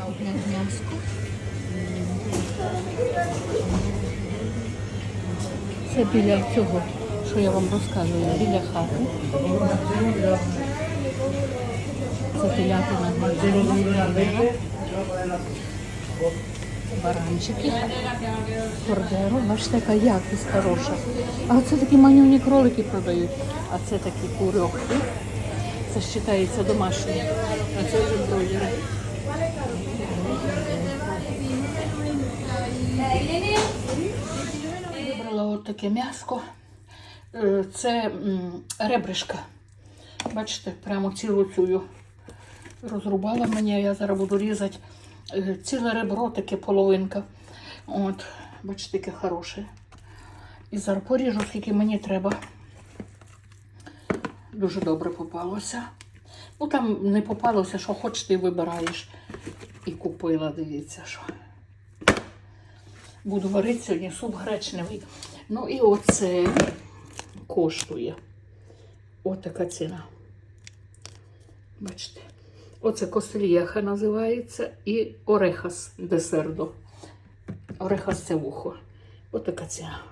роблять м'яско. Це біля цього, що я вам розказую, біля хати. Це телятина гвардіна. Баранчики. Кордеро, бачите, яка якість хороша. А це такі манюні кролики продають. А це такі курьохи. Це вважається домашнім. А це Вибрала таке м'яско. Е, Це ребришка. Бачите, прямо цілу цю розрубала мені, я зараз буду різати. Е, Ціле ребро, таке половинка. От, бачите, яке хороше. І зараз поріжу, скільки мені треба. Дуже добре попалося. Ну там не попалося, що хоч ти вибираєш. І купила, дивіться, що. Буду варити сьогодні суп гречневий. Ну і оце коштує. Отака ціна. Бачите. Оце косельєха називається і орехас десердо. Орехас це вухо. Отака ціна.